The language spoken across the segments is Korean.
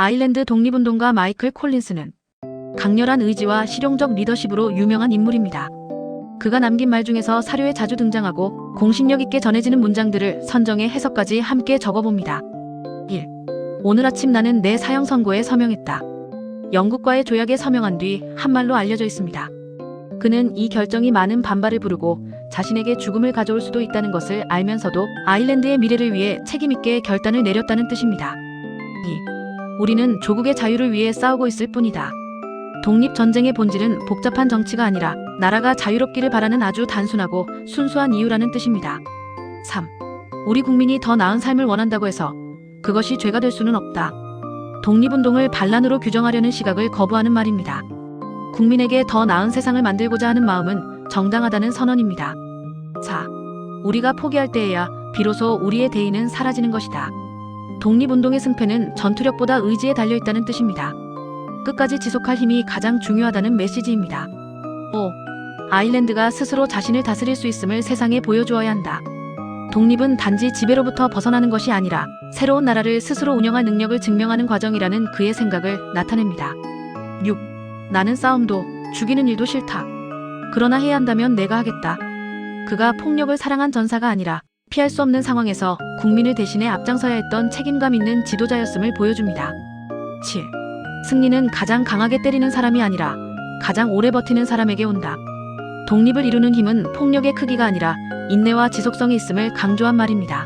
아일랜드 독립운동가 마이클 콜린스는 강렬한 의지와 실용적 리더십으로 유명한 인물입니다. 그가 남긴 말 중에서 사료에 자주 등장하고 공신력 있게 전해지는 문장들을 선정해 해석까지 함께 적어봅니다. 1. 오늘 아침 나는 내 사형 선고에 서명했다. 영국과의 조약에 서명한 뒤 한 말로 알려져 있습니다. 그는 이 결정이 많은 반발을 부르고 자신에게 죽음을 가져올 수도 있다는 것을 알면서도 아일랜드의 미래를 위해 책임있게 결단을 내렸다는 뜻입니다. 2. 우리는 조국의 자유를 위해 싸우고 있을 뿐이다. 독립전쟁의 본질은 복잡한 정치가 아니라 나라가 자유롭기를 바라는 아주 단순하고 순수한 이유라는 뜻입니다. 3. 우리 국민이 더 나은 삶을 원한다고 해서 그것이 죄가 될 수는 없다. 독립운동을 반란으로 규정하려는 시각을 거부하는 말입니다. 국민에게 더 나은 세상을 만들고자 하는 마음은 정당하다는 선언입니다. 4. 우리가 포기할 때에야 비로소 우리의 대의는 사라지는 것이다. 독립운동의 승패는 전투력보다 의지에 달려 있다는 뜻입니다. 끝까지 지속할 힘이 가장 중요하다는 메시지입니다. 5. 아일랜드가 스스로 자신을 다스릴 수 있음을 세상에 보여주어야 한다. 독립은 단지 지배로부터 벗어나는 것이 아니라 새로운 나라를 스스로 운영할 능력을 증명하는 과정이라는 그의 생각을 나타냅니다. 6. 나는 싸움도 죽이는 일도 싫다. 그러나 해야 한다면 내가 하겠다. 그가 폭력을 사랑한 전사가 아니라 피할 수 없는 상황에서 국민을 대신해 앞장서야 했던 책임감 있는 지도자였음을 보여줍니다. 7. 승리는 가장 강하게 때리는 사람이 아니라 가장 오래 버티는 사람에게 온다. 독립을 이루는 힘은 폭력의 크기가 아니라 인내와 지속성이 있음을 강조한 말입니다.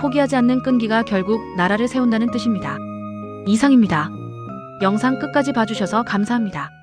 포기하지 않는 끈기가 결국 나라를 세운다는 뜻입니다. 이상입니다. 영상 끝까지 봐주셔서 감사합니다.